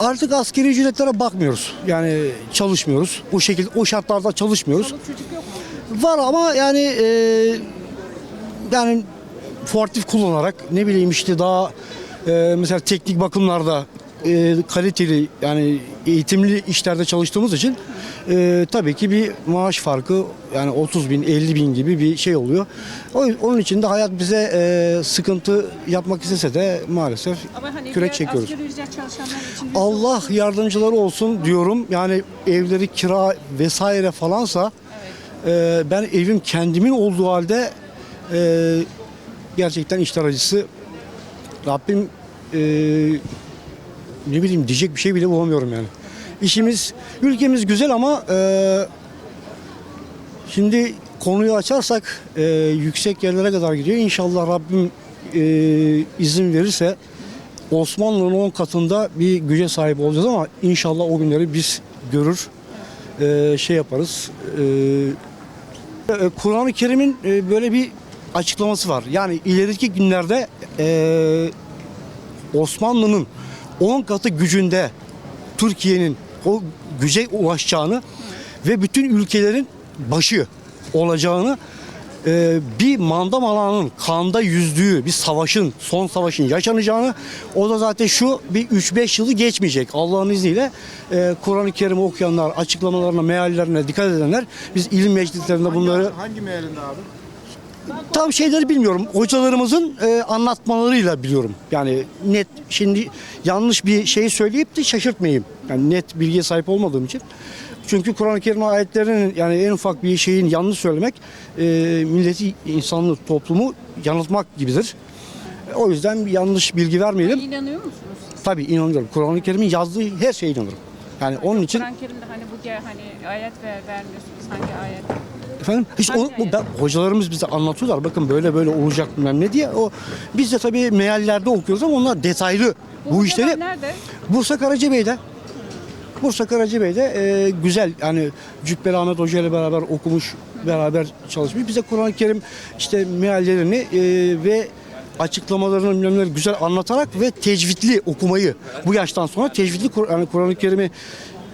Artık askeri ücretlere bakmıyoruz. Yani çalışmıyoruz. O şekilde o şartlarda çalışmıyoruz. Çoluk çocuk yok mu? Var ama yani e, yani fortif kullanarak ne bileyim işte daha e, mesela teknik bakımlarda e, kaliteli yani eğitimli işlerde çalıştığımız için e, tabii ki bir maaş farkı yani 30 bin 50 bin gibi bir şey oluyor. O, onun için de hayat bize e, sıkıntı yapmak istese de maalesef Ama hani kürek diğer çekiyoruz. asgari ücret çalışanlar için Allah yardımcıları olsun diyorum. Yani evleri kira vesaire falansa e, ben evim kendimin olduğu halde e, gerçekten işler acısı. Rabbim e, ne bileyim diyecek bir şey bile bulamıyorum yani. İşimiz, ülkemiz güzel ama e, şimdi konuyu açarsak e, yüksek yerlere kadar gidiyor. İnşallah Rabbim e, izin verirse Osmanlı'nın 10 katında bir güce sahip olacağız ama inşallah o günleri biz görür, e, şey yaparız. E, e, Kur'an-ı Kerim'in e, böyle bir açıklaması var. Yani ileriki günlerde e, Osmanlı'nın 10 katı gücünde Türkiye'nin o güce ulaşacağını ve bütün ülkelerin başı olacağını e, bir mandam alanın kanda yüzdüğü bir savaşın, son savaşın yaşanacağını o da zaten şu bir 3-5 yılı geçmeyecek Allah'ın izniyle e, Kur'an-ı Kerim'i okuyanlar, açıklamalarına, meallerine dikkat edenler biz ilim meclislerinde bunları Hangi mealinde abi? Tam şeyleri bilmiyorum. Hocalarımızın e, anlatmalarıyla biliyorum. Yani net şimdi yanlış bir şey söyleyip de şaşırtmayayım. Yani net bilgiye sahip olmadığım için. Çünkü Kur'an-ı Kerim ayetlerinin yani en ufak bir şeyin yanlış söylemek e, milleti, insanlığı, toplumu yanıltmak gibidir. O yüzden yanlış bilgi vermeyelim. inanıyor musunuz? Tabii inanıyorum. Kur'an-ı Kerim'in yazdığı her şeye inanırım. Yani onun için Kur'an-ı Kerim'de hani bu ge- hani ayet ver, vermiyorsunuz hangi ayet? Efendim? İşte o, o- ben, hocalarımız bize anlatıyorlar. Bakın böyle böyle olacak bilmem ne diye. O biz de tabii meallerde okuyoruz ama onlar detaylı bu, hocalar işleri. nerede? Bursa Karacabey'de. Bursa Karacabey'de e, güzel yani Cübbeli Ahmet Hoca ile beraber okumuş, beraber çalışmış. Bize Kur'an-ı Kerim işte meallerini e, ve açıklamalarını bilmem neleri güzel anlatarak ve tecvidli okumayı bu yaştan sonra tecvidli yani Kur'an-ı Kerim'i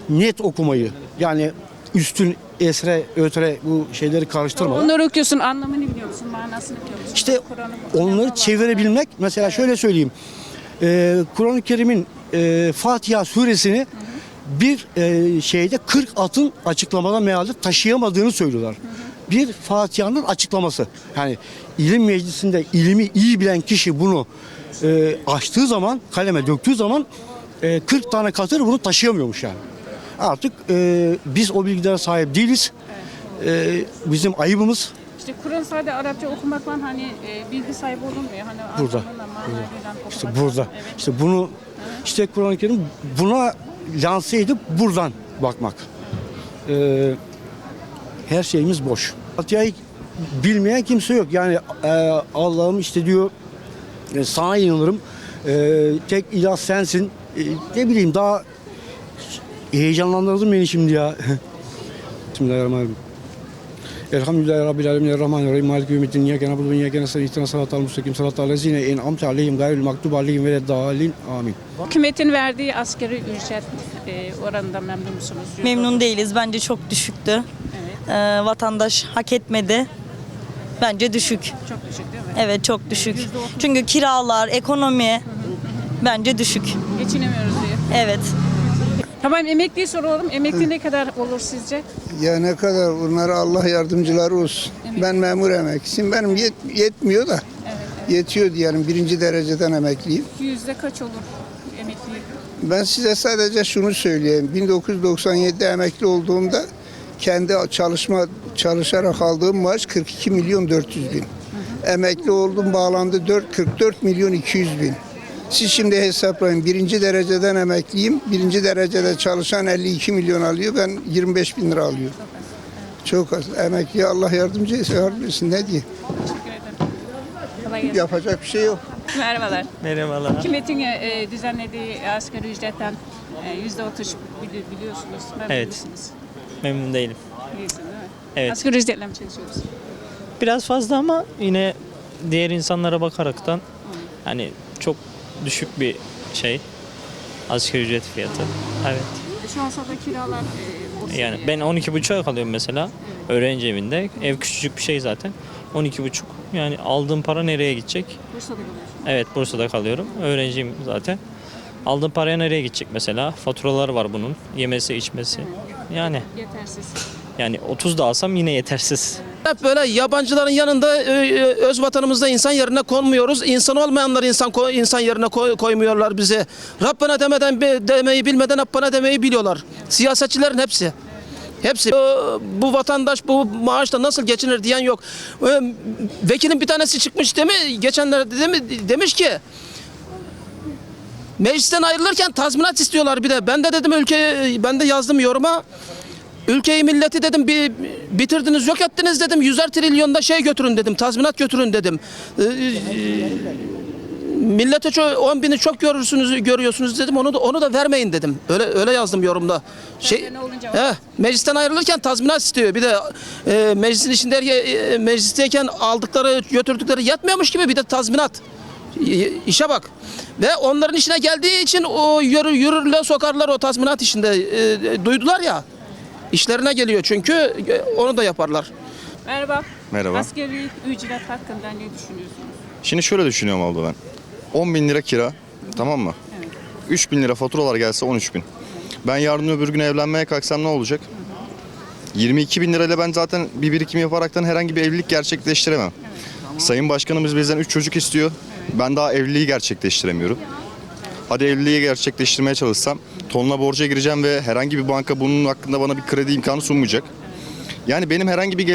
net okumayı yani üstün esre ötre bu şeyleri karıştırmadan Onları okuyorsun anlamını biliyor musun? Manasını biliyor musun? işte onları çevirebilmek mesela şöyle söyleyeyim. Ee, Kur'an-ı Kerim'in e, Fatiha suresini bir e, şeyde 40 atın açıklamada mealde taşıyamadığını söylüyorlar. Bir Fatiha'nın açıklaması. Yani ilim meclisinde ilimi iyi bilen kişi bunu e, açtığı zaman, kaleme döktüğü zaman e, 40 tane katır bunu taşıyamıyormuş yani. Artık e, biz o bilgilere sahip değiliz. E, bizim ayıbımız. İşte Kur'an sadece Arapça okumakla hani e, bilgi sahibi olunmuyor. Hani Burada. anlamına, manayla okumak İşte lazım. burada. Evet. İşte bunu işte Kur'an-ı Kerim buna lanse edip buradan bakmak. Ee, her şeyimiz boş. Fatiha'yı bilmeyen kimse yok. Yani e, Allah'ım işte diyor e, sana inanırım. E, tek ilah sensin. E, ne bileyim daha heyecanlandırdın beni şimdi ya. Bismillahirrahmanirrahim. Elhamdülillahi Rabbil Alemin Errahmanirrahim Maliki Yevmiddin İyyâke na'budu ve İyyâke nestaîn İhdinas sıratal mustakîm sıratal lezîne en'amte aleyhim gayril mağdubi aleyhim veleddâlin. Amin. Hükümetin verdiği asgari ücret e, oranında memnun musunuz? Memnun değiliz. Bence çok düşüktü. Evet. Ee, vatandaş hak etmedi. Bence düşük. Çok düşük değil mi? Evet çok düşük. Çünkü kiralar, ekonomi bence düşük. Geçinemiyoruz diye. Evet. Tamam emekliyi soralım. Emekli ne kadar olur sizce? Ya ne kadar onlara Allah yardımcıları olsun. Ben memur emeklisiyim. Benim yet- yetmiyor da. Yetiyor diyelim. Birinci dereceden emekliyim. Yüzde kaç olur emekli? Ben size sadece şunu söyleyeyim. 1997'de emekli olduğumda kendi çalışma çalışarak aldığım maaş 42 milyon 400 bin. Emekli oldum bağlandı 4, 44 milyon 200 bin. Siz şimdi hesaplayın. Birinci dereceden emekliyim. Birinci derecede çalışan 52 milyon alıyor. Ben 25 bin lira alıyorum. Çok az. Emekliye Allah yardımcı yardım etsin. Ne gelsin. Yapacak bir şey yok. Merhabalar. Merhabalar. Hükümetin e, düzenlediği asgari ücretten e, yüzde otuz bili- biliyorsunuz. Memnun Evet. musunuz? Memnun değilim. Değilsin değil mi? Evet. Asgari ücretle mi çalışıyoruz? Biraz fazla ama yine diğer insanlara bakaraktan hani çok düşük bir şey. Asgari ücret fiyatı. Evet. Şu an kiralar e, o Yani seviye. ben 12,5'a kalıyorum mesela. Öğrenci evinde. Ev küçücük bir şey zaten. 12,5. Yani aldığım para nereye gidecek? Bursa'da kalıyorsun. Evet Bursa'da kalıyorum. Öğrenciyim zaten. Aldığım paraya nereye gidecek mesela? Faturalar var bunun. Yemesi, içmesi. Yani Yetersiz. yani 30 da alsam yine yetersiz. Hep böyle yabancıların yanında e, e, öz vatanımızda insan yerine konmuyoruz. İnsan olmayanlar insan insan yerine koy- koymuyorlar bizi. Rabbana demeden demeyi bilmeden Rabbana demeyi biliyorlar. Siyasetçilerin hepsi. Hepsi. Bu vatandaş bu maaşla nasıl geçinir diyen yok. E, Vekilin bir tanesi çıkmış değil mi? Geçenlerde değil mi? Demiş ki Meclisten ayrılırken tazminat istiyorlar bir de. Ben de dedim ülke ben de yazdım yoruma. Ülkeyi milleti dedim bir bitirdiniz yok ettiniz dedim. Yüzer trilyonda şey götürün dedim. Tazminat götürün dedim. Ee, e, millete ço- 10 bini çok görürsünüz görüyorsunuz dedim. Onu da onu da vermeyin dedim. Öyle öyle yazdım yorumda. Şey, he, meclisten ayrılırken tazminat istiyor. Bir de e, meclisin içinde e, meclisteyken aldıkları götürdükleri yetmiyormuş gibi bir de tazminat. İ- İşe bak. Ve onların işine geldiği için o yürü, yürürlüğe sokarlar o tazminat işinde. E, e, duydular ya. İşlerine geliyor çünkü e, onu da yaparlar. Merhaba. Merhaba. Asgari ücret hakkında ne düşünüyorsunuz? Şimdi şöyle düşünüyorum abla ben. 10 bin lira kira tamam mı? 3 bin lira faturalar gelse 13 bin. Ben yarın öbür gün evlenmeye kalksam ne olacak? 22 bin lirayla ben zaten bir birikim yaparaktan herhangi bir evlilik gerçekleştiremem. Sayın Başkanımız bizden 3 çocuk istiyor. Ben daha evliliği gerçekleştiremiyorum. Hadi evliliği gerçekleştirmeye çalışsam tonla borca gireceğim ve herhangi bir banka bunun hakkında bana bir kredi imkanı sunmayacak. Yani benim herhangi bir